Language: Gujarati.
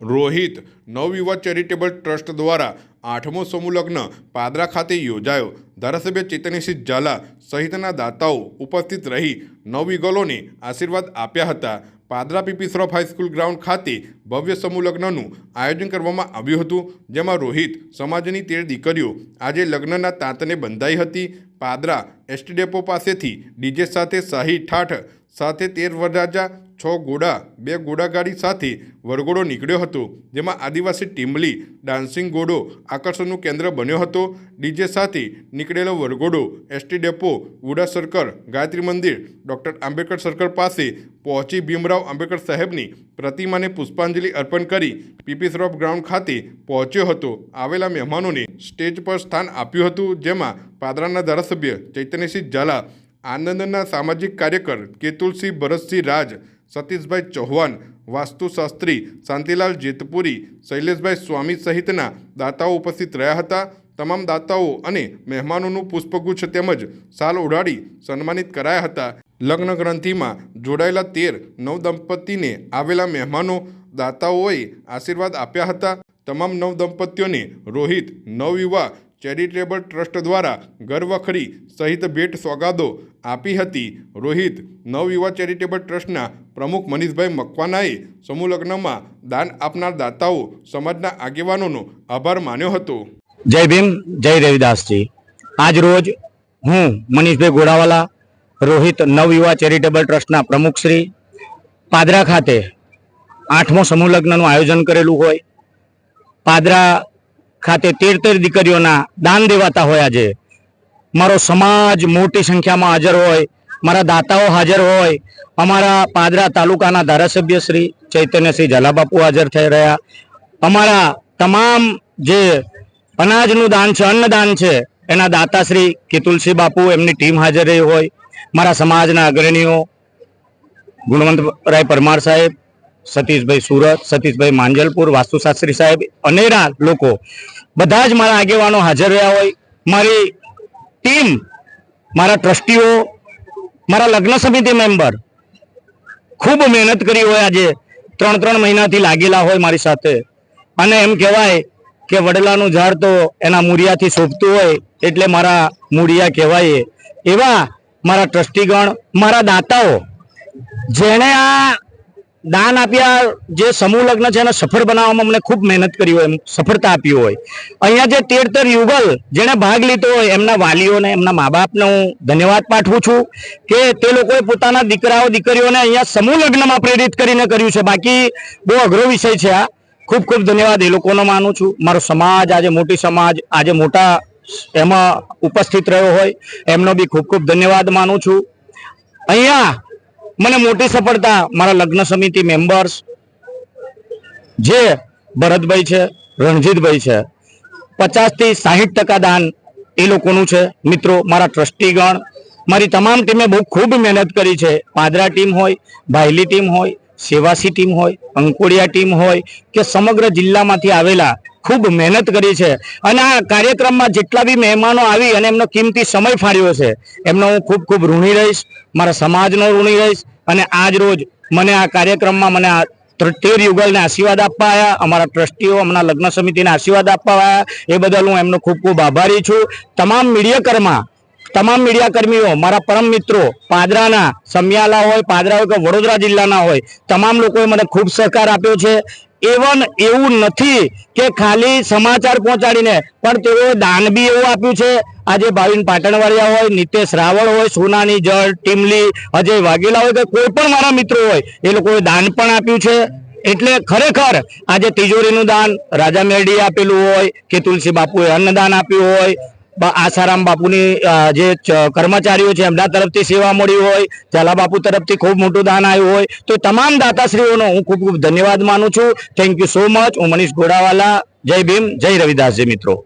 રોહિત નવયુવા ચેરિટેબલ ટ્રસ્ટ દ્વારા આઠમો સમૂહ પાદરા ખાતે યોજાયો. ધારાસભ્ય ચેતનસિંહ ઝાલા સહિતના દાતાઓ ઉપસ્થિત રહી નવયુગલોને આશીર્વાદ આપ્યા હતા. Padra P P Shroff high school ground ખાતે ભવ્ય સમૂહ લગ્નનું આયોજન કરવામાં આવ્યું હતું, જેમાં રોહિત સમાજની તેર દીકરીઓ આજે લગ્નના તાંતને બંધાઈ હતી. પાદરા એસટી ડેપો પાસેથી ડીજે સાથે શાહી ઠાઠ, સાથે તેર વરરાજા, છ ઘોડા, બે ઘોડાગાડી સાથે વરઘોડો નીકળ્યો હતો, જેમાં આદિવાસી ટીમલી ડાન્સિંગ ઘોડો આકર્ષણનું કેન્દ્ર બન્યો હતો. ડીજે સાથે નીકળેલો વરઘોડો ST depot VUDA circle, Gayatri મંદિર, ડૉક્ટર આંબેડકર સર્કલ પાસે પહોંચી ભીમરાવ આંબેડકર સાહેબની પ્રતિમાને પુષ્પાંજલિ અર્પણ કરી પીપી શ્રોફ ગ્રાઉન્ડ ખાતે પહોંચ્યો હતો. આવેલા મહેમાનોને સ્ટેજ પર સ્થાન આપ્યું હતું, જેમાં પાદરાના ધારાસભ્ય ચૈતન્યસિંહ ઝાલા, આનંદના સામાજિક કાર્યકર કેતુલસિંહ ભરતસિંહ રાજ, સતીશભાઈ ચૌહાણ, વાસ્તુશાસ્ત્રી શાંતિલાલ જેતપુરી, શૈલેષભાઈ સ્વામી સહિતના દાતાઓ ઉપસ્થિત રહ્યા હતા. તમામ દાતાઓ અને મહેમાનોનું પુષ્પગુચ્છ તેમજ સાલ ઉડાડી સન્માનિત કરાયા હતા. લગ્ન ગ્રંથિમાં જોડાયેલા તેર નવ દંપતીને આવેલા મહેમાનો દાતાઓએ આશીર્વાદ આપ્યા હતા. તમામ નવ દંપતીઓને રોહિત, નવયુવા ચેરિટેબલ ટ્રસ્ટ દ્વારા ઘરવખરી સહિત ભેટ સોગાદો આપી હતી. રોહિત નવયુવા ચેરિટેબલ ટ્રસ્ટના પ્રમુખ મનીષભાઈ મકવાનાએ સમૂહ લગ્નમાં દાન આપનાર દાતાઓ સમાજના આગેવાનોનો આભાર માન્યો હતો. જય ભીમ, જય રવિદાસજી. આજ રોજ હું, મનીષભાઈ ગોડાવાલા, રોહિત નવયુવા ચેરિટેબલ ટ્રસ્ટના પ્રમુખ શ્રી, પાદરા ખાતે આઠમો સમૂહ લગ્નનું આયોજન કરેલું હોય. પાદરા ખાતે તેર તેર દીકરીઓના દાન દેવાતા હોય આજે. મારો સમાજ મોટી સંખ્યામાં હાજર હોય, મારા દાતાઓ હાજર હોય, અમારા પાદરા તાલુકાના ધારાસભ્ય શ્રી ચૈતન્યસિંહ ઝાલાબાપુ હાજર થઈ રહ્યા. અમારા તમામ જે અનાજનું દાન છે, અન્નદાન છે, એના દાતાશ્રી કેતુલસિંહ બાપુ એમની ટીમ હાજર રહી હોય. મારા સમાજના અગ્રણીઓ ગુણવંતરાય પરમાર સાહેબ, સતીશભાઈ સુરત, સતીશભાઈ માંજલપુર, વાસ્તુશાસ્ત્રી સાહેબ, અનેરા લોકો બધા જ મારા આગેવાનો હાજર રહ્યા હોય. મારી ટીમ, મારા ટ્રસ્ટીઓ, મારા લગ્ન સમિતિ મેમ્બર ખૂબ મહેનત કરી હોય આજે. ત્રણ ત્રણ મહિનાથી લાગેલા હોય મારી સાથે. અને એમ કહેવાય કે વડલાનું ઝાડ તો એના મૂળિયાથી શોભતું હોય એટલે મારા મૂળિયા કહેવાય. એવા મારા ટ્રસ્ટીગણ, મારા દાતાઓ, જેણે આ દાન આપ્યા, જે સમૂહ લગ્ન છે એને સફળ બનાવવામાં અમને ખૂબ મહેનત કરી હોય, એમ સફળતા આપી હોય. અહીંયા જે તેર તેર યુગલ જેણે ભાગ લીધો હોય, એમના વાલીઓને, એમના મા બાપને હું ધન્યવાદ પાઠવું છું કે તે લોકોએ પોતાના દીકરાઓ, દીકરીઓને અહીંયા સમૂહ લગ્નમાં પ્રેરિત કરીને કર્યું છે. બાકી બહુ અઘરો વિષય છે આ. ખૂબ ખૂબ ધન્યવાદ, એ લોકોનો માનું છું. મારો સમાજ, આજે મોટી સમાજ, આજે મોટા એમાં ઉપસ્થિત રહ્યો હોય, એમનો બી ખૂબ ખૂબ ધન્યવાદ માનું છું. અહીંયા મને મોટી સફળતા, મારા લગ્ન સમિતિ મેમ્બર્સ જે ભરતભાઈ છે, રણજીતભાઈ છે, પચાસથી સાહીઠ ટકા દાન એ લોકોનું છે. મિત્રો, મારા ટ્રસ્ટીગણ, મારી તમામ ટીમે બહુ ખૂબ મહેનત કરી છે. પાદરા ટીમ હોય, ભાયલી ટીમ હોય, સેવાસી ટીમ હોય, અંકોડિયા ટીમ હોય, કે સમગ્ર જિલ્લામાંથી આવેલા ખૂબ મહેનત કરી છે. અને આ કાર્યક્રમમાં જેટલા બી મહેમાનો આવી અને એમનો કિંમતી સમય ફાળ્યો છે, એમનો હું ખૂબ ખૂબ ઋણી રહીશ, મારા સમાજનો ઋણી રહીશ અને આજ રોજ મને આ કાર્યક્રમમાં મને આ તેર યુગલને આશીર્વાદ આપવા આવ્યા, અમારા ટ્રસ્ટીઓ હમણાં લગ્ન સમિતિને આશીર્વાદ આપવા આવ્યા. એ બદલ હું એમનો ખૂબ ખૂબ આભારી છું. તમામ મીડિયાકરમાં, તમામ મીડિયાકર્મીઓ, મારા પરમ મિત્રો, પાદરાના સમિયાલા હોય, પાદરા હોય કે વડોદરા જિલ્લાના હોય, તમામ લોકોએ મને ખૂબ સહકાર આપ્યો છે. એવન એવું નથી કે ખાલી સમાચાર પહોંચાડીને, પણ તેઓએ દાન બી એવું આપ્યું છે. આજે ભાવિન પાટણવાડિયા હોય, નિતેશ રાવળ હોય, સોનાની જળ, ટીમલી, અજય વાઘેલા હોય કે કોઈ પણ મારા મિત્રો હોય, એ લોકોએ દાન પણ આપ્યું છે. એટલે ખરેખર આજે તિજોરીનું દાન રાજા મેરડીએ આપેલું હોય, કે તુલસી બાપુએ અન્નદાન આપ્યું હોય આસારામ બાપુની જે કર્મચારીઓ છે, એમના તરફથી સેવા મળી હોય, ઝાલા બાપુ તરફથી ખૂબ મોટું દાન આવ્યું હોય, તો તમામ દાતાશ્રીઓનો હું ખૂબ ખૂબ ધન્યવાદ માનું છું. થેન્ક યુ સો મચ હું મનીષ ગોડાવાલા. જય ભીમ. જય રવિદાસજી મિત્રો.